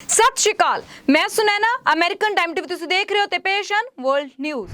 ਸਤਿ ਸ਼੍ਰੀ ਅਕਾਲ। ਮੈਂ Sunaina American time TV ਤੁਸੀਂ ਦੇਖ ਰਹੇ ਹੋ ਤੇ ਪੇਸ਼ ਹਨ ਵਰਲਡ ਨਿਊਜ਼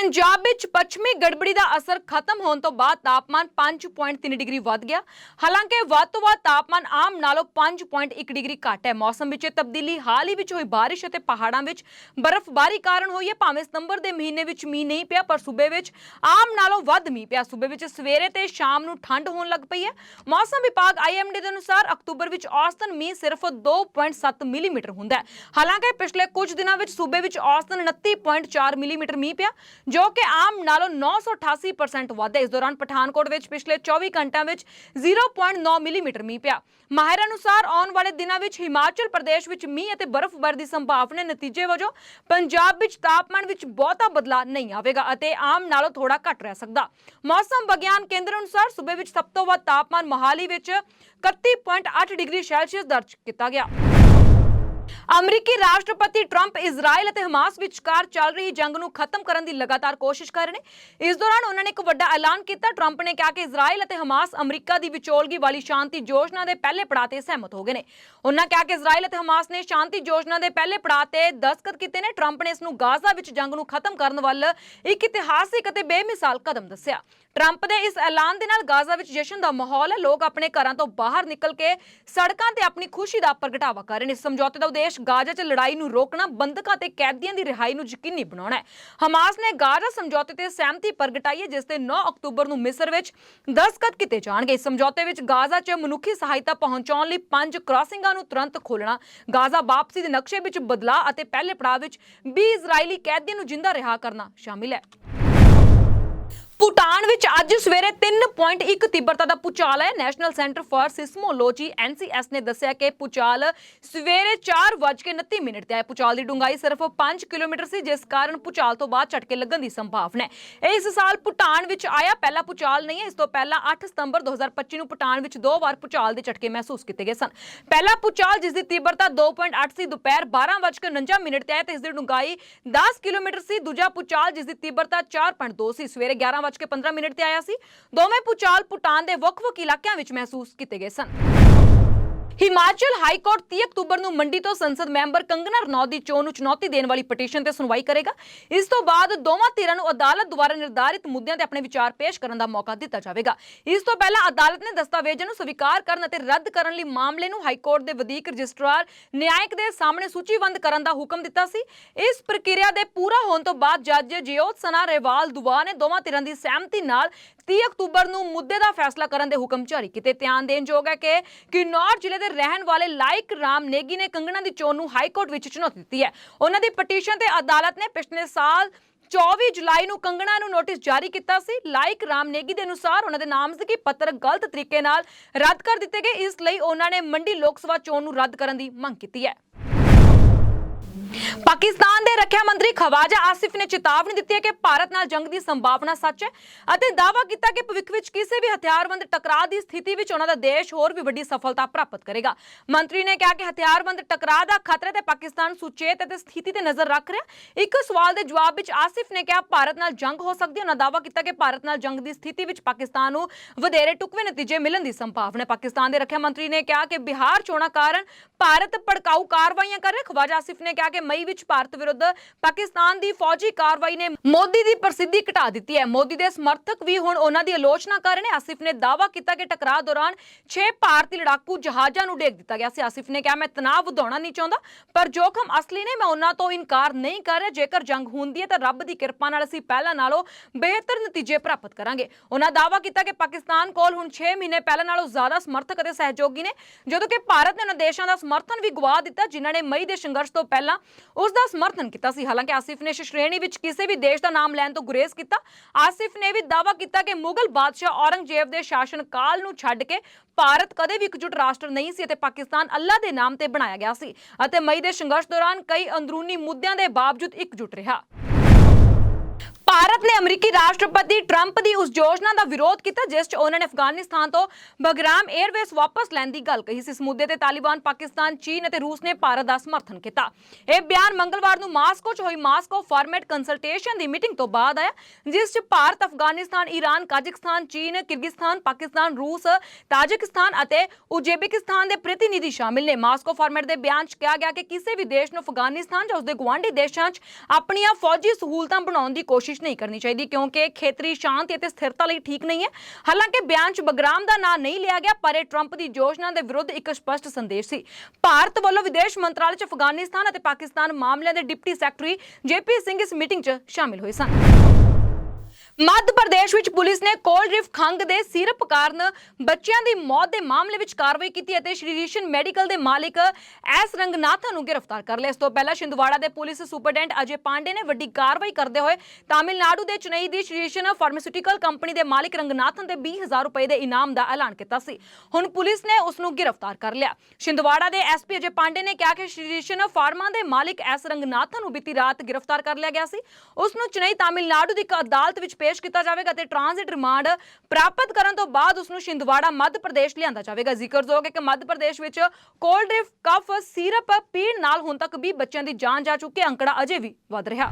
ਪੰਜਾਬ ਵਿੱਚ ਪੱਛਮੀ ਗੜਬੜੀ ਦਾ ਅਸਰ ਖਤਮ ਹੋਣ ਤੋਂ ਬਾਅਦ ਤਾਪਮਾਨ 5.3 ਡਿਗਰੀ ਵੱਧ ਗਿਆ। ਹਾਲਾਂਕਿ ਵੱਧ ਤੋਂ ਵੱਧ ਤਾਪਮਾਨ ਆਮ ਨਾਲੋਂ 5.1 ਡਿਗਰੀ ਘੱਟ ਹੈ। ਮੌਸਮ ਵਿੱਚ ਇਹ ਤਬਦੀਲੀ ਹਾਲ ਹੀ ਵਿੱਚ ਹੋਈ ਬਾਰਿਸ਼ ਅਤੇ ਪਹਾੜਾਂ ਵਿੱਚ ਬਰਫ਼ਬਾਰੀ ਕਾਰਨ ਹੋਈ ਹੈ। ਭਾਵੇਂ ਸਤੰਬਰ ਦੇ ਮਹੀਨੇ ਵਿੱਚ ਮੀਂਹ ਨਹੀਂ ਪਿਆ, ਪਰ ਸੂਬੇ ਵਿੱਚ ਆਮ ਨਾਲੋਂ ਵੱਧ ਮੀਂਹ ਪਿਆ। ਸੂਬੇ ਵਿੱਚ ਸਵੇਰੇ ਤੇ ਸ਼ਾਮ ਨੂੰ ਠੰਡ ਹੋਣ ਲੱਗ ਪਈ ਹੈ। ਮੌਸਮ ਵਿਭਾਗ ਆਈਐਮਡੀ ਦੇ ਅਨੁਸਾਰ ਅਕਤੂਬਰ ਵਿੱਚ ਔਸਤਨ ਮੀਂਹ ਸਿਰਫ 2.7 ਮਿਲੀਮੀਟਰ ਹੁੰਦਾ ਹੈ। ਹਾਲਾਂਕਿ ਪਿਛਲੇ ਕੁਝ ਦਿਨਾਂ ਵਿੱਚ ਸੂਬੇ ਵਿੱਚ ਔਸਤਨ 29.4 ਮਿਲੀਮੀਟਰ ਮੀਂਹ ਪਿਆ। ਜੋ ਕਿ ਆਮ ਨਾਲੋਂ 988% ਵੱਧ ਇਸ ਦੌਰਾਨ ਪਠਾਨਕੋਟ ਵਿੱਚ ਪਿਛਲੇ 24 ਘੰਟਿਆਂ ਵਿੱਚ 0.9 ਮਿਲੀਮੀਟਰ ਮੀਂਹ ਪਿਆ। ਮਾਹਿਰਾਂ ਅਨੁਸਾਰ ਆਉਣ ਵਾਲੇ ਦਿਨਾਂ ਵਿੱਚ ਹਿਮਾਚਲ ਪ੍ਰਦੇਸ਼ ਵਿੱਚ ਮੀਂਹ ਅਤੇ ਬਰਫ਼ਬਾਰੀ ਦੀ ਸੰਭਾਵਨਾ ਨਤੀਜੇ ਵਜੋਂ ਪੰਜਾਬ ਵਿੱਚ ਤਾਪਮਾਨ ਵਿੱਚ ਬਹੁਤਾ ਬਦਲਾਅ ਨਹੀਂ ਆਵੇਗਾ ਅਤੇ ਆਮ ਨਾਲੋਂ ਥੋੜਾ ਘੱਟ ਰਹਿ ਸਕਦਾ। ਮੌਸਮ ਵਿਗਿਆਨ ਕੇਂਦਰ ਅਨੁਸਾਰ ਸੂਬੇ ਵਿੱਚ ਸਭ ਤੋਂ ਵੱਧ ਤਾਪਮਾਨ ਮੋਹਾਲੀ ਵਿੱਚ 31.8 ਡਿਗਰੀ ਸੈਲਸੀਅਸ ਦਰਜ ਕੀਤਾ ਗਿਆ। ਅਮਰੀਕੀ ਰਾਸ਼ਟਰਪਤੀ ਟਰੰਪ ਇਜ਼ਰਾਈਲ ਅਤੇ ਹਮਾਸ ਵਿਚਕਾਰ ਚੱਲ ਰਹੀ ਜੰਗ ਨੂੰ ਖਤਮ ਕਰਨ ਦੀ ਲਗਾਤਾਰ ਕੋਸ਼ਿਸ਼ ਕਰ ਰਹੇ ਨੇ। ਇਸ ਦੌਰਾਨ ਉਹਨਾਂ ਨੇ ਇੱਕ ਵੱਡਾ ਐਲਾਨ ਕੀਤਾ। ਟਰੰਪ ਨੇ ਕਿਹਾ ਕਿ ਇਜ਼ਰਾਈਲ ਅਤੇ ਹਮਾਸ ਅਮਰੀਕਾ ਦੀ ਵਿਚੋਲਗੀ ਵਾਲੀ ਸ਼ਾਂਤੀ ਯੋਜਨਾ ਦੇ ਪਹਿਲੇ ਪੜਾਅ ਤੇ ਸਹਿਮਤ ਹੋ ਗਏ ਨੇ। ਉਹਨਾਂ ਕਿਹਾ ਕਿ ਇਜ਼ਰਾਈਲ ਅਤੇ ਹਮਾਸ ਨੇ ਸ਼ਾਂਤੀ ਯੋਜਨਾ ਦੇ ਪਹਿਲੇ ਪੜਾਅ ਤੇ ਦਸਤਖਤ ਕੀਤੇ ਨੇ। ਟਰੰਪ ਨੇ ਇਸ ਨੂੰ ਗਾਜ਼ਾ ਵਿੱਚ ਜੰਗ ਨੂੰ ਖਤਮ ਕਰਨ ਵੱਲ ਇੱਕ ਇਤਿਹਾਸਿਕ ਅਤੇ ਬੇਮਿਸਾਲ ਕਦਮ ਦੱਸਿਆ। ਟਰੰਪ ਦੇ ਇਸ ਐਲਾਨ ਦੇ ਨਾਲ ਗਾਜ਼ਾ ਵਿੱਚ ਜਸ਼ਨ ਦਾ ਮਾਹੌਲ ਹੈ। ਲੋਕ ਆਪਣੇ ਘਰਾਂ ਤੋਂ ਬਾਹਰ ਨਿਕਲ ਕੇ ਸੜਕਾਂ ਤੇ ਆਪਣੀ ਖੁਸ਼ੀ ਦਾ ਪ੍ਰਗਟਾਵਾ ਕਰ ਰਹੇ ਨੇ। ਸਮਝੌਤੇ ਦਾ ਉਦੇਸ਼ ਗਾਜ਼ਾ 'ਚ ਲੜਾਈ ਨੂੰ ਰੋਕਣਾ, ਬੰਦਕਾਂ ਤੇ ਕੈਦੀਆਂ ਦੀ ਰਿਹਾਈ ਨੂੰ ਯਕੀਨੀ ਬਣਾਉਣਾ ਹੈ। ਹਮਾਸ ਨੇ ਗਾਜ਼ਾ ਸਮਝੌਤੇ ਤੇ ਸਹਿਮਤੀ ਪ੍ਰਗਟਾਈ ਹੈ, ਜਿਸ ਤੇ 9 ਅਕਤੂਬਰ ਨੂੰ ਮਿਸਰ ਵਿੱਚ ਦਸਤਖਤ ਕੀਤੇ ਜਾਣਗੇ। ਇਸ ਸਮਝੌਤੇ ਵਿੱਚ ਗਾਜ਼ਾ 'ਚ ਮਨੁੱਖੀ ਸਹਾਇਤਾ ਪਹੁੰਚਾਉਣ ਲਈ ਪੰਜ ਕ੍ਰਾਸਿੰਗਾਂ ਨੂੰ ਤੁਰੰਤ ਖੋਲਣਾ ਗਾਜ਼ਾ ਵਾਪਸੀ ਦੇ ਨਕਸ਼ੇ ਵਿੱਚ ਬਦਲਾਅ ਅਤੇ ਪਹਿਲੇ ਪੜਾਅ ਵਿੱਚ 20 ਇਜ਼ਰਾਈਲੀ ਕੈਦੀਆਂ ਨੂੰ ਜਿੰਦਾ ਰਿਹਾ ਕਰਨਾ ਸ਼ਾਮਿਲ ਹੈ। ਭੂਟਾਨ ਵਿੱਚ ਅੱਜ ਸਵੇਰੇ 3.1 ਤੀਬਰਤਾ ਦਾ ਪੁਚਾਲ ਹੈ। National centre for seismology NCS ਨੇ ਦੱਸਿਆ ਕਿ ਪੁਚਾਲ ਸਵੇਰੇ 4:29 ਮਿੰਟ ਤੇ ਆਇਆ। ਪੁਚਾਲ ਦੀ ਡੂੰਘਾਈ ਸਿਰਫ 5 ਕਿਲੋਮੀਟਰ ਸੀ, ਜਿਸ ਕਾਰਨ ਪੁਚਾਲ ਤੋਂ ਬਾਅਦ ਝਟਕੇ ਲੱਗਣ ਦੀ ਸੰਭਾਵਨਾ ਹੈ। ਇਹ ਇਸ ਸਾਲ ਭੂਟਾਨ ਵਿੱਚ ਆਇਆ ਪਹਿਲਾ ਪੁਚਾਲ ਨਹੀਂ ਹੈ। ਇਸ ਤੋਂ ਪਹਿਲਾਂ 8 ਸਤੰਬਰ 2025 ਨੂੰ ਭੂਟਾਨ ਵਿੱਚ ਦੋ ਵਾਰ ਪੁਚਾਲ ਦੇ ਝਟਕੇ ਮਹਿਸੂਸ ਕੀਤੇ ਗਏ ਸਨ। ਪਹਿਲਾ ਪੁਚਾਲ ਜਿਸ ਦੀ ਤੀਬਰਤਾ 2.8 ਸੀ, ਦੁਪਹਿਰ 12:49 ਮਿੰਟ ਤੇ ਆਇਆ ਤੇ ਇਸ ਦੀ ਡੂੰਘਾਈ 10 ਕਿਲੋਮੀਟਰ ਸੀ। ਦੂਜਾ ਪੁਚਾਲ ਜਿਸ ਦੀ ਤੀਬਰਤਾ 4.2 ਸੀ, ਸਵੇਰੇ 11:15 ਮਿੰਟ ਤੇ ਆਇਆ ਸੀ। ਦੋਵੇਂ ਪੁਚਾਲ ਭੂਟਾਨ ਦੇ ਵੱਖ-ਵੱਖ ਇਲਾਕਿਆਂ ਵਿੱਚ ਮਹਿਸੂਸ ਕੀਤੇ ਗਏ ਸਨ। ਹਿਮਾਚਲ ਹਾਈ ਕੋਰਟ 30 ਅਕਤੂਬਰ ਨੂੰ ਮੰਡੀ ਤੋਂ ਸੰਸਦ ਮੈਂਬਰ ਕੰਗਨਾ ਰਣੌਤ ਦੀ ਚੋਣ ਨੂੰ ਚੁਣੌਤੀ ਦੇਣ ਵਾਲੀ ਪਟੀਸ਼ਨ ਤੇ ਸੁਣਵਾਈ ਕਰੇਗਾ। ਇਸ ਤੋਂ ਬਾਅਦ ਦੋਵਾਂ ਧਿਰਾਂ ਨੂੰ ਅਦਾਲਤ ਦੁਆਰਾ ਨਿਰਧਾਰਿਤ ਮੁੱਦਿਆਂ ਤੇ ਆਪਣੇ ਵਿਚਾਰ ਪੇਸ਼ ਕਰਨ ਦਾ ਮੌਕਾ ਦਿੱਤਾ ਜਾਵੇਗਾ। ਇਸ ਤੋਂ ਪਹਿਲਾਂ ਅਦਾਲਤ ਨੇ ਦਸਤਾਵੇਜ਼ਾਂ ਨੂੰ ਸਵੀਕਾਰ ਕਰਨ ਅਤੇ ਰੱਦ ਕਰਨ ਲਈ ਮਾਮਲੇ ਨੂੰ ਹਾਈ ਕੋਰਟ ਦੇ ਵਧੀਕ ਰਜਿਸਟਰਾਰ ਨਿਆਇਕ ਦੇ ਸਾਹਮਣੇ ਸੂਚੀਬੱਧ ਕਰਨ ਦਾ ਹੁਕਮ ਦਿੱਤਾ ਸੀ। ਇਸ ਪ੍ਰਕਿਰਿਆ ਦੇ ਪੂਰਾ ਹੋਣ ਤੋਂ ਬਾਅਦ ਜੱਜ ਜਿਓਤ ਸਨਾ ਰੇਵਾਲ ਦੁਆ ਨੇ ਦੋਵਾਂ ਧਿਰਾਂ ਦੀ ਸਹਿਮਤੀ ਨਾਲ 30 ਅਕਤੂਬਰ ਨੂੰ ਮੁੱਦੇ ਦਾ ਫੈਸਲਾ ਕਰਨ ਦੇ ਹੁਕਮ ਜਾਰੀ ਕੀਤੇ। ਧਿਆਨ ਦੇਣਯੋਗ ਹੈ ਕਿ ਕਿਨੌਰ ਜ਼ਿਲ੍ਹੇ ਦੇ ਰਹਿਣ ਵਾਲੇ ਲਾਇਕ ਰਾਮ ਨੇਗੀ ਨੇ ਕੰਗਣਾ ਦੀ ਚੋਣ ਨੂੰ ਹਾਈ ਕੋਰਟ ਵਿੱਚ ਚੁਣੌਤੀ ਦਿੱਤੀ ਹੈ। ਉਹਨਾਂ ਦੀ ਪਟੀਸ਼ਨ ਤੇ ਅਦਾਲਤ ਨੇ ਪਿਛਲੇ ਸਾਲ 24 ਜੁਲਾਈ ਨੂੰ ਕੰਗਣਾ ਨੂੰ ਨੋਟਿਸ ਜਾਰੀ ਕੀਤਾ ਸੀ। ਲਾਇਕ ਰਾਮ ਨੇਗੀ ਦੇ ਅਨੁਸਾਰ ਉਹਨਾਂ ਦੇ ਨਾਮਜ਼ਦਗੀ ਪੱਤਰ ਗਲਤ ਤਰੀਕੇ ਨਾਲ ਰੱਦ ਕਰ ਦਿੱਤੇ ਗਏ। ਇਸ ਲਈ ਉਹਨਾਂ ਨੇ ਮੰਡੀ ਲੋਕ ਸਭਾ ਚੋਣ ਨੂੰ ਰੱਦ ਕਰਨ ਦੀ ਮੰਗ ਕੀਤੀ ਹੈ। ਪਾਕਿਸਤਾਨ ਦੇ ਰੱਖਿਆ ਮੰਤਰੀ ਖਵਾਜਾ ਆਸਿਫ ਨੇ ਚੇਤਾਵਨੀ ਦਿੱਤੀ ਹੈ ਕਿ ਭਾਰਤ ਨਾਲ ਜੰਗ ਦੀ ਸੰਭਾਵਨਾ ਸੱਚ ਹੈ ਅਤੇ ਦਾਅਵਾ ਕੀਤਾ ਕਿ ਭਵਿੱਖ ਵਿੱਚ ਕਿਸੇ ਵੀ ਹਥਿਆਰਬੰਦ ਟਕਰਾਅ ਦੀ ਸਥਿਤੀ ਵਿੱਚ ਉਹਨਾਂ ਦਾ ਦੇਸ਼ ਹੋਰ ਵੀ ਵੱਡੀ ਸਫਲਤਾ ਪ੍ਰਾਪਤ ਕਰੇਗਾ। ਮੰਤਰੀ ਨੇ ਕਿਹਾ ਕਿ ਹਥਿਆਰਬੰਦ ਟਕਰਾਅ ਦਾ ਖਤਰੇ ਤੇ ਪਾਕਿਸਤਾਨ ਸੁਚੇਤ ਅਤੇ ਸਥਿਤੀ ਤੇ ਨਜ਼ਰ ਰੱਖ ਰਿਹਾ ਇੱਕ ਸਵਾਲ ਦੇ ਜਵਾਬ ਵਿੱਚ ਆਸਿਫ ਨੇ ਕਿਹਾ, ਭਾਰਤ ਨਾਲ ਜੰਗ ਹੋ ਸਕਦੀ ਹੈ। ਉਹਨਾਂ ਦਾਅਵਾ ਕੀਤਾ ਕਿ ਭਾਰਤ ਨਾਲ ਜੰਗ ਦੀ ਸਥਿਤੀ ਵਿੱਚ ਪਾਕਿਸਤਾਨ ਨੂੰ ਵਧੇਰੇ ਟੁਕਵੇਂ ਨਤੀਜੇ ਮਿਲਣ ਦੀ ਸੰਭਾਵਨਾ ਹੈ। ਪਾਕਿਸਤਾਨ ਦੇ ਰੱਖਿਆ ਮੰਤਰੀ ਨੇ ਕਿਹਾ ਕਿ ਬਿਹਾਰ ਚੋਣਾਂ ਕਾਰਨ ਭਾਰਤ ਭੜਕਾਊ ਕਾਰਵਾਈਆਂ ਕਰ ਰਿਹਾ ਖਵਾਜਾ ਆਸਿਫ ਨੇ ਕਿਹਾ ਕਿ ਮਈ ਵਿੱਚ ਭਾਰਤ ਵਿਰੁੱਧ ਪਾਕਿਸਤਾਨ ਦੀ ਫੌਜੀ ਕਾਰਵਾਈ ਨੇ ਮੋਦੀ ਦੀ ਪ੍ਰਸਿੱਧੀ ਘਟਾ ਦਿੱਤੀ ਹੈ। ਮੋਦੀ ਦੇ ਸਮਰਥਕ ਵੀ ਹੁਣ ਉਹਨਾਂ ਦੀ ਆਲੋਚਨਾ ਕਰ ਰਹੇ ਨੇ। ਆਸਿਫ ਨੇ ਦਾਅਵਾ ਕੀਤਾ ਕਿ ਟਕਰਾਅ ਦੌਰਾਨ 6 ਭਾਰਤੀ ਲੜਾਕੂ ਜਹਾਜ਼ਾਂ ਨੂੰ ਡੇਗ ਦਿੱਤਾ ਗਿਆ ਸੀ। ਆਸਿਫ ਨੇ ਕਿਹਾ, ਮੈਂ ਤਣਾਅ ਵਧਾਉਣਾ ਨਹੀਂ ਚਾਹੁੰਦਾ, ਪਰ ਜੋਖਮ ਅਸਲੀ ਨੇ, ਮੈਂ ਉਹਨਾਂ ਤੋਂ ਇਨਕਾਰ ਨਹੀਂ ਕਰ ਰਿਹਾ। ਜੇਕਰ ਜੰਗ ਹੁੰਦੀ ਹੈ ਤਾਂ ਰੱਬ ਦੀ ਕਿਰਪਾ ਨਾਲ ਅਸੀਂ ਪਹਿਲਾਂ ਨਾਲੋਂ ਬਿਹਤਰ ਨਤੀਜੇ ਪ੍ਰਾਪਤ ਕਰਾਂਗੇ। ਉਹਨਾਂ ਦਾਅਵਾ ਕੀਤਾ ਕਿ ਪਾਕਿਸਤਾਨ ਕੋਲ ਹੁਣ 6 ਮਹੀਨੇ ਪਹਿਲਾਂ ਨਾਲੋਂ ਜ਼ਿਆਦਾ ਸਮਰਥਕ ਅਤੇ ਸਹਿਯੋਗੀ ਨੇ, ਜਦੋਂ ਕਿ ਭਾਰਤ ਨੇ ਉਹਨਾਂ ਦੇਸ਼ਾਂ ਦਾ ਸਮਰਥਨ ਵੀ ਗਵਾ ਦਿੱਤਾ, ਜਿਨ੍ਹਾਂ ਨੇ ਮਈ ਦੇ ਸੰਘਰਸ਼ ਤੋਂ ਪਹਿਲਾਂ ਉਸ ਦਾ ਸਮਰਥਨ ਕੀਤਾ ਸੀ। ਹਾਲਾਂਕਿ ਆਸਿਫ ਨੇ ਇਸ ਸ਼੍ਰੇਣੀ ਵਿੱਚ ਕਿਸੇ ਵੀ ਦੇਸ਼ ਦਾ ਨਾਮ ਲੈਣ ਤੋਂ ਗੁਰੇਜ਼ ਕੀਤਾ। ਆਸਿਫ ਨੇ ਵੀ ਦਾਅਵਾ ਕੀਤਾ ਕਿ ਮੁਗਲ ਬਾਦਸ਼ਾਹ ਔਰੰਗਜ਼ੇਬ ਦੇ ਸ਼ਾਸਨ ਕਾਲ ਨੂੰ ਛੱਡ ਕੇ ਭਾਰਤ ਕਦੇ ਵੀ ਇਕਜੁੱਟ ਰਾਸ਼ਟਰ ਨਹੀਂ ਸੀ ਅਤੇ ਪਾਕਿਸਤਾਨ ਅੱਲਾ ਦੇ ਨਾਮ ਤੇ ਬਣਾਇਆ ਗਿਆ ਸੀ ਅਤੇ ਮਈ ਦੇ ਸੰਘਰਸ਼ ਦੌਰਾਨ ਕਈ ਅੰਦਰੂਨੀ ਮੁੱਦਿਆਂ ਦੇ ਬਾਵਜੂਦ ਇਕਜੁੱਟ ਰਿਹਾ। ਭਾਰਤ ਨੇ ਅਮਰੀਕੀ ਰਾਸ਼ਟਰਪਤੀ ਟਰੰਪ ਦੀ ਉਸ ਯੋਜਨਾ ਦਾ ਵਿਰੋਧ ਕੀਤਾ, ਜਿਸ 'ਚ ਉਹਨਾਂ ਨੇ ਅਫਗਾਨਿਸਤਾਨ ਤੋਂ ਬਗਰਾਮ 에ਅਰਵੇਜ਼ ਵਾਪਸ ਲੈਣ ਦੀ ਗੱਲ ਕਹੀ ਸੀ। ਇਸ ਮੁੱਦੇ ਤੇ ਤਾਲਿਬਾਨ, ਪਾਕਿਸਤਾਨ, ਚੀਨ ਅਤੇ ਰੂਸ ਨੇ ਭਾਰਤ ਦਾ ਸਮਰਥਨ ਕੀਤਾ। ਇਹ ਬਿਆਨ ਮੰਗਲਵਾਰ ਨੂੰ ਮਾਸਕੋ 'ਚ ਹੋਈ ਮਾਸਕੋ ਫਾਰਮੈਟ ਕੰਸਲਟੇਸ਼ਨ ਦੀ ਮੀਟਿੰਗ ਤੋਂ ਬਾਅਦ ਆਇਆ, ਜਿਸ 'ਚ ਭਾਰਤ, ਅਫਗਾਨਿਸਤਾਨ, ਈਰਾਨ ਕਾਜ਼ਖਸਤਾਨ ਚੀਨ, ਕਿਰਗਿਸਤਾਨ, ਪਾਕਿਸਤਾਨ, ਰੂਸ, ਤਾਜਿਕਸਤਾਨ ਅਤੇ ਉਜ਼ਬੇਕਿਸਤਾਨ ਦੇ ਪ੍ਰਤੀਨਿਧੀ ਸ਼ਾਮਿਲ ਨੇ। ਮਾਸਕੋ ਫਾਰਮੈਟ ਦੇ ਬਿਆਨ 'ਚ ਕਿਹਾ ਗਿਆ ਕਿ ਕਿਸੇ ਵੀ ਦੇਸ਼ ਨੂੰ ਅਫਗਾਨਿਸਤਾਨ ਜਾਂ ਉਸਦੇ ਗੁਆਂਢੀ ਦੇਸ਼ਾਂ 'ਚ ਆਪਣੀਆਂ ਫੌਜੀ ਸਹੂਲਤਾਂ ਬਣਾਉਣ ਦੀ ਕੋਸ਼ਿਸ਼ ਨਹੀਂ ਕਰਨੀ ਚਾਹੀਦੀ ਕਿਉਂਕਿ ਖੇਤਰੀ ਸ਼ਾਂਤੀ ਅਤੇ ਸਥਿਰਤਾ ਲਈ ਠੀਕ ਨਹੀਂ ਹੈ। ਹਾਲਾਂਕਿ ਬਿਆਨ 'ਚ ਬਗਰਾਮ ਦਾ ਨਾਂ ਨਹੀਂ ਲਿਆ ਗਿਆ, ਪਰ ਇਹ ਟਰੰਪ ਦੀ ਯੋਜਨਾ ਦੇ ਵਿਰੁੱਧ ਇੱਕ ਸਪਸ਼ਟ ਸੰਦੇਸ਼ ਸੀ। ਭਾਰਤ ਵੱਲੋਂ ਵਿਦੇਸ਼ ਮੰਤਰਾਲੇ 'ਚ ਅਫਗਾਨਿਸਤਾਨ ਅਤੇ ਪਾਕਿਸਤਾਨ ਮਾਮਲਿਆਂ ਦੇ ਡਿਪਟੀ ਸੈਕਟਰੀ ਜੇਪੀ ਸਿੰਘ ਇਸ ਮੀਟਿੰਗ 'ਚ ਸ਼ਾਮਿਲ ਹੋਏ ਸਨ। ਮੱਧ ਪ੍ਰਦੇਸ਼ ਵਿੱਚ ਪੁਲਿਸ ਨੇ ਕੋਲਡ ਰਿਫ ਖੰਗ ਦੇ ਸਿਰਪ ਕਾਰਨ ਬੱਚਿਆਂ ਦੀ ਮੌਤ ਦੇ ਮਾਮਲੇ ਵਿੱਚ ਕਾਰਵਾਈ ਕੀਤੀ ਅਤੇ ਸ਼੍ਰੀ ਮੈਡੀਕਲ ਦੇ ਮਾਲਿਕ ਐਸ ਰੰਗਨਾਥਨ ਨੂੰ ਗ੍ਰਿਫਤਾਰ ਕਰ ਲਿਆ। ਇਸ ਤੋਂ ਪਹਿਲਾਂ ਛਿੰਦਵਾੜਾ ਦੇ ਪੁਲਿਸ ਸੁਪਰਡੈਂਟ ਅਜੇ ਪਾਂਡੇ ਨੇ ਵੱਡੀ ਕਾਰਵਾਈ ਕਰਦੇ ਹੋਏ ਤਾਮਿਲਨਾਡੂ ਦੇ ਚੇਨਈ ਦੀ ਸ਼੍ਰੀ ਫਾਰਮਾਸਿਊਟੀਕਲ ਕੰਪਨੀ ਦੇ ਮਾਲਿਕ ਰੰਗਨਾਥਨ ਦੇ 20000 ਰੁਪਏ ਦੇ ਇਨਾਮ ਦਾ ਐਲਾਨ ਕੀਤਾ ਸੀ। ਹੁਣ ਪੁਲਿਸ ਨੇ ਉਸ ਨੂੰ ਗ੍ਰਿਫਤਾਰ ਕਰ ਲਿਆ। ਛਿੰਦਵਾੜਾ ਦੇ ਐਸਪੀ ਅਜੇ ਪਾਂਡੇ ਨੇ ਕਿਹਾ ਕਿ ਸ਼੍ਰੀ ਰਿਸ਼ਨ ਫਾਰਮਾ ਦੇ ਮਾਲਿਕ ਐਸ ਰੰਗਨਾਥਨ ਨੂੰ ਬੀਤੀ ਰਾਤ ਗ੍ਰਿਫਤਾਰ ਕਰ ਲਿਆ ਗਿਆ ਸੀ। ਉਸ ਨੂੰ ਚੇਨਈ ਤਾਮਿਲਨਾਡੂ ਦੀ ਇੱਕ ਅਦਾਲਤ ਵਿੱਚ ਪੇਸ਼ ਕੀਤਾ ਜਾਵੇਗਾ ਤੇ ਟ੍ਰਾਂਜ਼ਿਟ ਰਿਮਾਂਡ ਪ੍ਰਾਪਤ ਕਰਨ ਤੋਂ ਬਾਅਦ ਉਸ ਨੂੰ ਛਿੰਦਵਾੜਾ ਮੱਧ ਪ੍ਰਦੇਸ਼ ਲਿਆਂਦਾ ਜਾਵੇਗਾ। ਜ਼ਿਕਰਯੋਗ ਹੈ ਕਿ ਮੱਧ ਪ੍ਰਦੇਸ਼ ਵਿੱਚ ਕੋਲਡ ਡ੍ਰਿਫਟ ਕਫ ਸੀਰਪ ਪੀਣ ਨਾਲ ਹੁਣ ਤੱਕ 20 ਬੱਚਿਆਂ ਦੀ ਜਾਨ ਜਾ ਚੁੱਕੀ ਅੰਕੜਾ ਅਜੇ ਵੀ ਵਧ ਰਿਹਾ।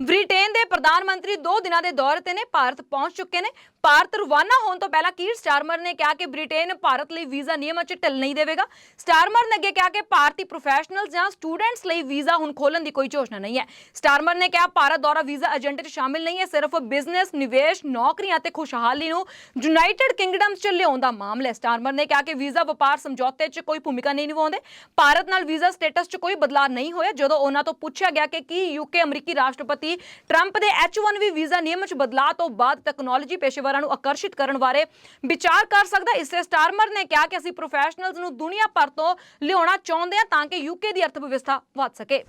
ਬ੍ਰਿਟੇਨ ਦੇ ਪ੍ਰਧਾਨ ਮੰਤਰੀ 2 ਦਿਨਾਂ ਦੇ ਦੌਰੇ ਤੇ ਨੇ ਭਾਰਤ ਪਹੁੰਚ ਚੁੱਕੇ ਨੇ। ਭਾਰਤ ਰਵਾਨਾ ਹੋਣ ਤੋਂ ਪਹਿਲਾਂ ਕੀਰ ਸਟਾਰਮਰ ਨੇ ਕਿਹਾ ਕਿ ਬ੍ਰਿਟੇਨ ਭਾਰਤ ਲਈ ਵੀਜ਼ਾ ਨਿਯਮਾਂ 'ਚ ਢਿੱਲ ਨਹੀਂ ਦੇਵੇਗਾ? ਸਟਾਰਮਰ ਨੇ ਅੱਗੇ ਕਿਹਾ ਕਿ ਭਾਰਤੀ ਪ੍ਰੋਫੈਸ਼ਨਲਸ ਜਾਂ ਸਟੂਡੈਂਟਸ ਲਈ ਵੀਜ਼ਾ ਹੁਣ ਖੋਲਣ ਦੀ ਕੋਈ ਯੋਜਨਾ ਨਹੀਂ ਹੈ। ਸਟਾਰਮਰ ਨੇ ਕਿਹਾ ਭਾਰਤ ਦੌਰਾ ਵੀਜ਼ਾ ਏਜੰਟ 'ਚ ਸ਼ਾਮਿਲ ਨਹੀਂ ਹੈ, ਸਿਰਫ ਬਿਜ਼ਨਸ ਨਿਵੇਸ਼, ਨੌਕਰੀਆਂ ਅਤੇ ਖੁਸ਼ਹਾਲੀ ਨੂੰ ਯੂਨਾਈਟਿਡ ਕਿੰਗਡਮ 'ਚ ਲਿਆਉਣ ਦਾ ਮਾਮਲਾ ਹੈ। ਸਟਾਰਮਰ ਨੇ ਕਿਹਾ ਕਿ ਵੀਜ਼ਾ ਵਪਾਰ ਸਮਝੌਤੇ 'ਚ ਕੋਈ ਭੂਮਿਕਾ ਨਹੀਂ ਨਿਭਾਉਂਦੇ। ਭਾਰਤ ਨਾਲ ਵੀਜ਼ਾ ਸਟੇਟਸ 'ਚ ਕੋਈ ਬਦਲਾਅ ਨਹੀਂ ਹੋਇਆ। ਜਦੋਂ ਉਹਨਾਂ ਤੋਂ ਪੁੱਛਿਆ ਗਿਆ ਕਿ ਕੀ ਯੂਕੇ ਅਮਰੀਕੀ ਰਾਸ਼ਟਰਪਤੀ ਟਰੰਪ ਦੇ H1B ਵੀਜ਼ਾ ਨਿਯਮ 'ਚ ਬਦਲਾਅ ਤੋਂ ਬਾਅਦ ਟੈਕਨੋਲੋਜੀ ਪੇਸ਼ੇਵਰਾਂ ਨੂੰ ਆਕਰਸ਼ਿਤ ਕਰਨ ਬਾਰੇ ਵਿਚਾਰ ਕਰ ਸਕਦਾ ਇਸੇ ਸਟਾਰਮਰ ਨੇ ਕਿਹਾ ਕਿ ਅਸੀਂ ਪ੍ਰੋਫੈਸ਼ਨਲਜ਼ ਨੂੰ ਦੁਨੀਆ ਭਰ ਤੋਂ ਲਿਆਉਣਾ ਚਾਹੁੰਦੇ ਹਾਂ ਤਾਂ ਕਿ ਯੂਕੇ ਦੀ ਅਰਥ ਵਿਵਸਥਾ ਵੱਧ ਸਕੇ।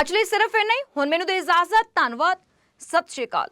ਅੱਜ ਲਈ ਸਿਰਫ ਇੰਨਾ ਹੀ। ਹੁਣ ਮੈਨੂੰ ਦੇ ਇਜਾਜ਼ਤ। ਧੰਨਵਾਦ। ਸਤਿ ਸ਼੍ਰੀ ਅਕਾਲ।